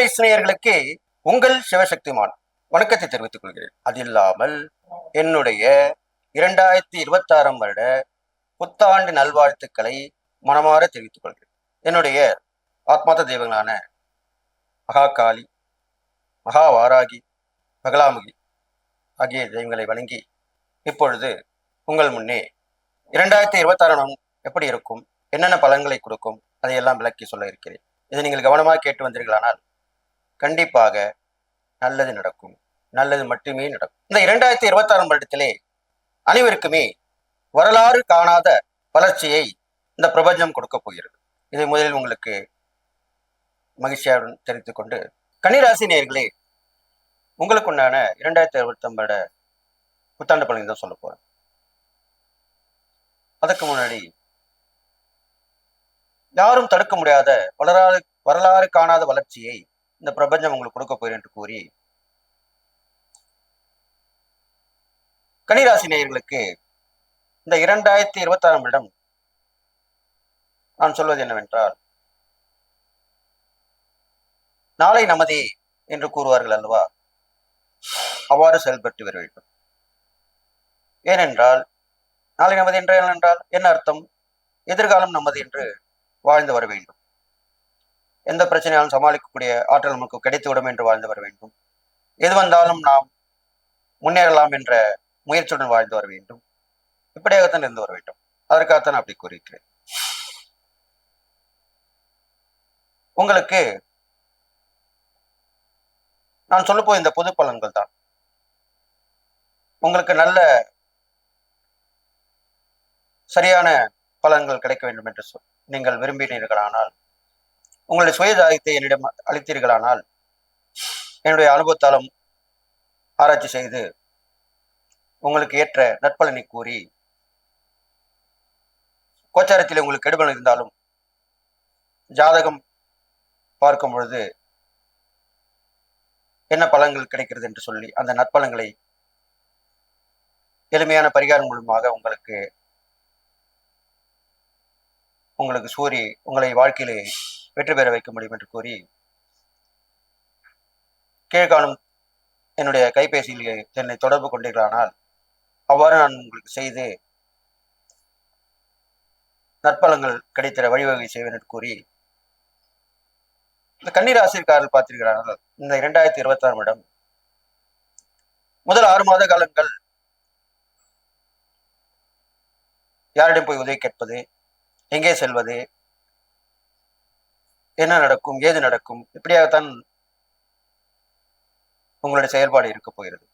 நேயர்களுக்கு உங்கள் சிவசக்திமான் வணக்கத்தை தெரிவித்துக் கொள்கிறேன். அது இல்லாமல் என்னுடைய இரண்டாயிரத்தி இருபத்தி ஆறாம் வருட புத்தாண்டு நல்வாழ்த்துக்களை மனமாற தெரிவித்துக் கொள்கிறேன். என்னுடைய ஆத்மாத்த தெய்வங்களான மகாகாளி மகா வாராகி பகலாமுகி ஆகிய தெய்வங்களை வணங்கி இப்பொழுது உங்கள் முன்னே இரண்டாயிரத்தி இருபத்தாறாம் எப்படி இருக்கும் என்னென்ன பலன்களை கொடுக்கும் அதையெல்லாம் விளக்கி சொல்ல இருக்கிறேன். இதை நீங்கள் கவனமாக கேட்டு வந்தீர்களானால் கண்டிப்பாக நல்லது நடக்கும். நல்லது மட்டுமே நடக்கும். இந்த இரண்டாயிரத்தி இருபத்தாறாம் வருடத்திலே அனைவருக்குமே வரலாறு காணாத வளர்ச்சியை இந்த பிரபஞ்சம் கொடுக்க போகிறது. இதை முதலில் உங்களுக்கு மகிழ்ச்சியாக தெரிவித்துக் கொண்டு கன்னிராசி நேர்களே உங்களுக்கு உண்டான இரண்டாயிரத்தி இருபத்தி ஒன்பது புத்தாண்டு பலன் தான் சொல்ல போறேன். அதுக்கு முன்னாடி யாரும் தடுக்க முடியாத வரலாறு வரலாறு காணாத வளர்ச்சியை இந்த பிரபஞ்சம் உங்களுக்கு கொடுக்க போகிறேன் என்று கூறி கனிராசி நேயர்களுக்கு இந்த இரண்டாயிரத்தி இருபத்தி ஆறாம் இடம் நான் சொல்வது என்னவென்றால் நாளை நமதே என்று கூறுவார்கள் அல்லவா? அவ்வாறு செயல்பட்டு வர வேண்டும். ஏனென்றால் நாளை நமது என்றால் என்றால் என்ன அர்த்தம்? எதிர்காலம் நமது என்று வாழ்ந்து வர வேண்டும். எந்த பிரச்சனையாலும் சமாளிக்கக்கூடிய ஆற்றல் நமக்கு கிடைத்துவிடும் என்று வாழ்ந்து வர வேண்டும். எது வந்தாலும் நாம் முன்னேறலாம் என்ற முயற்சியுடன் வாழ்ந்து வர வேண்டும். இப்படியாகத்தான் இருந்து வர வேண்டும். அதற்காகத்தான் அப்படி கூறியிருக்கிறேன். உங்களுக்கு நான் சொல்லப்போ இந்த பொது பலன்கள் தான். உங்களுக்கு நல்ல சரியான பலன்கள் கிடைக்க வேண்டும் என்று சொல் நீங்கள் விரும்பினீர்களானால் உங்களுடைய சுயதாயத்தை என்னிடம் அளித்தீர்களானால் என்னுடைய அனுபவத்தாலும் ஆராய்ச்சி செய்து உங்களுக்கு ஏற்ற நற்பலனை கூறி கோச்சாரத்தில் உங்களுக்கு கெடுபலன் இருந்தாலும் ஜாதகம் பார்க்கும் பொழுது என்ன பலன்கள் கிடைக்கிறது என்று சொல்லி அந்த நற்பலங்களை எளிமையான பரிகாரம் மூலமாக உங்களுக்கு உங்களுக்கு சூரி உங்களை வாழ்க்கையிலே வெற்றி பெற வைக்க முடியும் என்று கூறி கீழ்காணும் என்னுடைய கைபேசியில் என்னை தொடர்பு கொண்டீர்களானால் அவ்வாறு நான் உங்களுக்கு செய்து நற்பலங்கள் கிடைத்திட வழிவகை செய்வேன் என்று கூறி இந்த கண்ணீராசிரியக்காரர்கள் பார்த்தீர்களானால் இந்த இரண்டாயிரத்தி இருபத்தி ஆறாம் இடம் முதல் ஆறு மாத காலங்கள் யாரிடம் போய் உதவி கேட்பது எங்கே செல்வது? என்ன நடக்கும்? ஏது நடக்கும்? இப்படியாகத்தான் உங்களுடைய செயல்பாடு இருக்க போகிறது.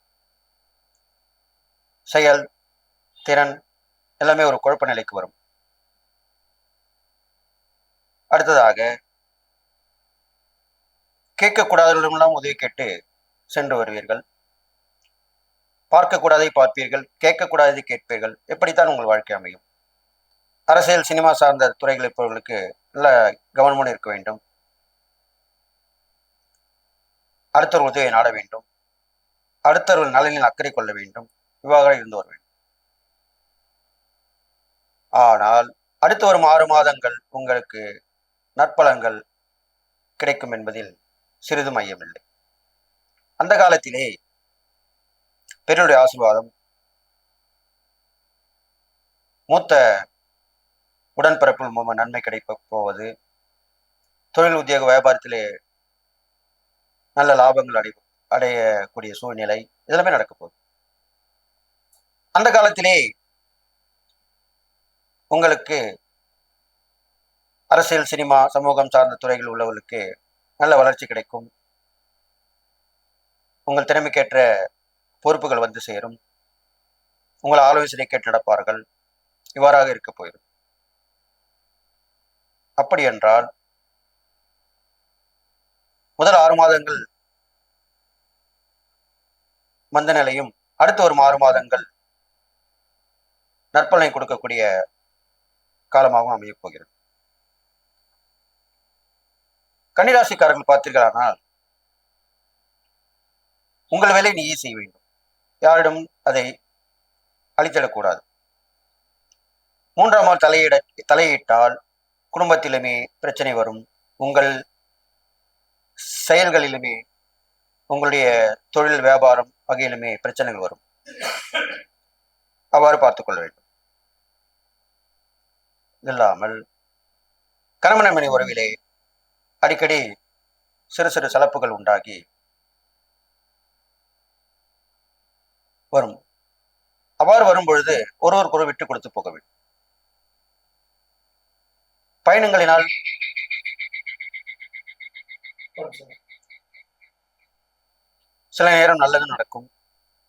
செயல் திறன் எல்லாமே ஒரு குழப்ப நிலைக்கு வரும். அடுத்ததாக கேட்கக்கூடாதவர்களிடமெல்லாம் உதவி கேட்டு சென்று வருவீர்கள். பார்க்கக்கூடாதை பார்ப்பீர்கள். கேட்கக்கூடாததை கேட்பீர்கள். எப்படித்தான் உங்கள் வாழ்க்கை அமையும். அரசியல் சினிமா சார்ந்த துறைகள் இருப்பவர்களுக்கு நல்ல கவனமுடன் இருக்க வேண்டும். அடுத்தவர்கள் உதவியை நாட வேண்டும். அடுத்தவர்கள் நலனில் அக்கறை கொள்ள வேண்டும். இவ்வாறு இருந்து வர வேண்டும். ஆனால் அடுத்து வரும் ஆறு மாதங்கள் உங்களுக்கு நற்பலன்கள் கிடைக்கும் என்பதில் சிறிதும் மையமில்லை அந்த காலத்திலே பெருடைய ஆசீர்வாதம் மூத்த உடன்பிறப்பில் மூலமாக நன்மை கிடைக்க போவது தொழில் உத்தியோக வியாபாரத்திலே நல்ல லாபங்கள் அடை அடையக்கூடிய சூழ்நிலை இதெல்லாமே நடக்க போகுது. அந்த காலத்திலே உங்களுக்கு அரசியல் சினிமா சமூகம் சார்ந்த துறைகள் உள்ளவர்களுக்கு நல்ல வளர்ச்சி கிடைக்கும். உங்கள் திறமைக்கேற்ற பொறுப்புகள் வந்து சேரும். உங்கள் ஆலோசனை கேட்டு நடப்பார்கள். இவ்வாறாக இருக்க போயிடும் அப்படி என்றால் முதல் ஆறு மாதங்கள் மந்த நிலையும் அடுத்து வரும் ஆறு மாதங்கள் நற்பலனை கொடுக்கக்கூடிய காலமாகவும் அமையப் போகிறது. கன்னிராசிக்காரர்கள் பார்த்தீர்களானால் உங்கள் வேலை நீயே செய்ய வேண்டும். யாரிடம் அதை அழித்திடக்கூடாது மூன்றாம் நாள் தலையிட தலையிட்டால் குடும்பத்திலுமே பிரச்சனை வரும். உங்கள் செயல்களிலுமே உங்களுடைய தொழில் வியாபாரம் வகையிலுமே பிரச்சனைகள் வரும். அவ்வாறு பார்த்துக்கொள்ள வேண்டும். இல்லாமல் கணவன் மணி உறவிலே அடிக்கடி சிறு சிறு சலப்புகள் உண்டாகி வரும். அவ்வாறு வரும் பொழுது ஒருவருக்கொரு விட்டு கொடுத்து போக வேண்டும். பயணங்களினால் சில நேரம் நல்லது நடக்கும்.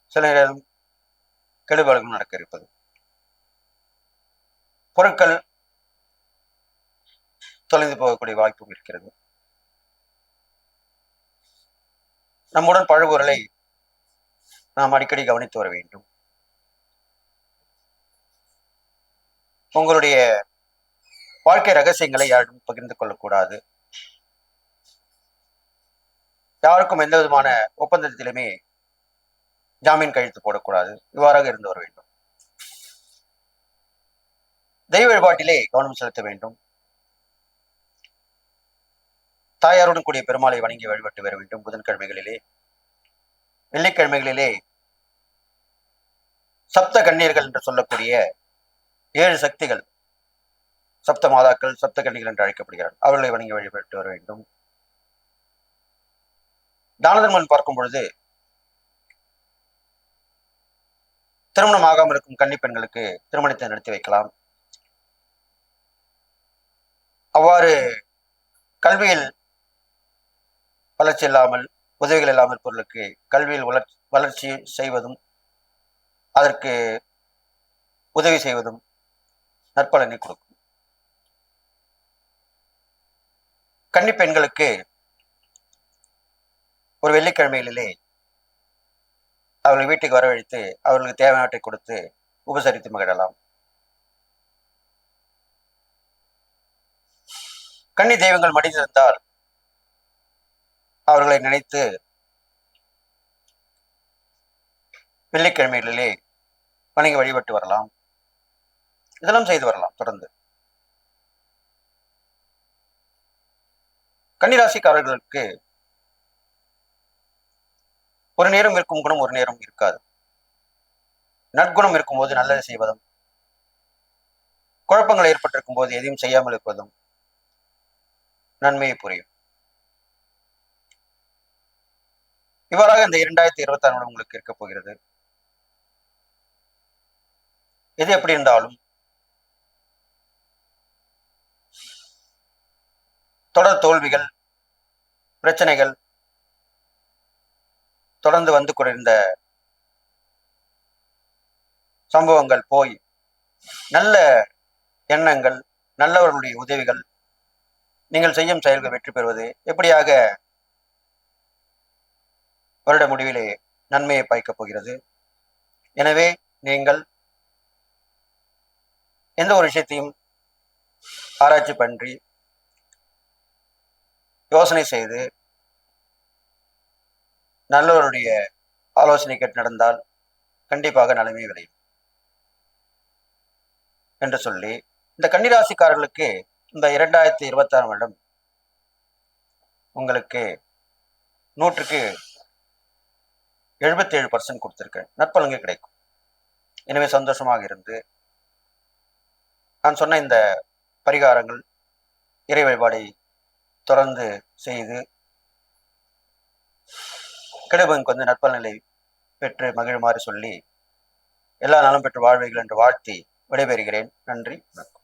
சில நேரம் கெடுபாடுகளும் நடக்க இருப்பது. பொருட்கள் தொலைந்து போகக்கூடிய வாய்ப்பும் இருக்கிறது. நம்முடன் பழகுவர்களை நாம் அடிக்கடி கவனித்து வர வேண்டும். உங்களுடைய வாழ்க்கை ரகசியங்களை யாரும் பகிர்ந்து கொள்ளக்கூடாது. யாருக்கும் எந்த விதமான ஒப்பந்தத்திலுமே ஜாமீன் கழித்து போடக்கூடாது. இவ்வாறாக இருந்து வர வேண்டும். தெய்வ வழிபாட்டிலே கவனம் செலுத்த வேண்டும். தாயாருடன் கூடிய பெருமாளை வணங்கி வழிபட்டு வர வேண்டும். புதன்கிழமைகளிலே வெள்ளிக்கிழமைகளிலே சப்த கண்ணீர்கள் என்று சொல்லக்கூடிய ஏழு சக்திகள் சப்த மாதாக்கள் சப்த கன்னிகள் என்று அழைக்கப்படுகிறார்கள். அவர்களை வணங்கி வழிபட்டு வர வேண்டும். தானதர்மன் பார்க்கும் பொழுது திருமணம் ஆகாமல் இருக்கும் கன்னி பெண்களுக்கு திருமணத்தை நடத்தி வைக்கலாம். அவ்வாறு கல்வியில் வளர்ச்சி இல்லாமல் உதவிகள் இல்லாமல் பொருளுக்கு கல்வியில் வளர்ச்சி வளர்ச்சி செய்வதும் அதற்கு உதவி செய்வதும் நற்பலனை கொடுக்கும். கன்னி பெண்களுக்கு ஒரு வெள்ளிக்கிழமைகளிலே அவர்கள் வீட்டுக்கு வரவழைத்து அவர்களுக்கு தேவையானவற்றை கொடுத்து உபசரித்து மகிழலாம். கன்னி தெய்வங்கள் மடிந்திருந்தால் அவர்களை நினைத்து வெள்ளிக்கிழமைகளிலே வணங்கி வழிபட்டு வரலாம். இதெல்லாம் செய்து வரலாம் தொடர்ந்து. கன்னிராசிக்காரர்களுக்கு ஒரு நேரம் இருக்கும் குணம் ஒரு நேரம் இருக்காது. நற்குணம் இருக்கும்போது நல்லது செய்வதும் குழப்பங்கள் ஏற்பட்டிருக்கும் போது எதையும் செய்யாமல் இருப்பதும் நன்மையை புரியும். இவ்வாறாக இந்த இரண்டாயிரத்தி இருபத்தி ஆறு உங்களுக்கு இருக்க போகிறது எது எப்படி இருந்தாலும் தொடர் தோல்விகள் பிரச்சனைகள் தொடர்ந்து வந்து கொண்டிருந்த சம்பவங்கள் போய் நல்ல எண்ணங்கள் நல்லவர்களுடைய உதவிகள் நீங்கள் செய்யும் செயல்கள் வெற்றி பெறுவது எப்படியாக வருட முடிவிலே நன்மையை பாய்க்கப் போகிறது. எனவே நீங்கள் எந்த ஒரு விஷயத்தையும் ஆராய்ச்சி பன்றி யோசனை செய்து நல்லவருடைய ஆலோசனை கேட்டு நடந்தால் கண்டிப்பாக நலமே விளையும் என்று சொல்லி இந்த கன்னிராசிக்காரர்களுக்கு இந்த இரண்டாயிரத்தி இருபத்தி வருடம் உங்களுக்கு நூற்றுக்கு எழுபத்தி ஏழு பர்சன்ட் கொடுத்துருக்கேன் நற்பலங்கு கிடைக்கும். எனவே சந்தோஷமாக இருந்து நான் சொன்ன இந்த பரிகாரங்கள் இறை வழிபாடை தொடர்ந்து செய்து கிடைப்பதற்கு வந்து நற்பலநிலை பெற்று மகிழுமாறு சொல்லி எல்லா நலம் பெற்று வாழ்வீர்கள் என்று வாழ்த்தி விடைபெறுகிறேன். நன்றி வணக்கம்.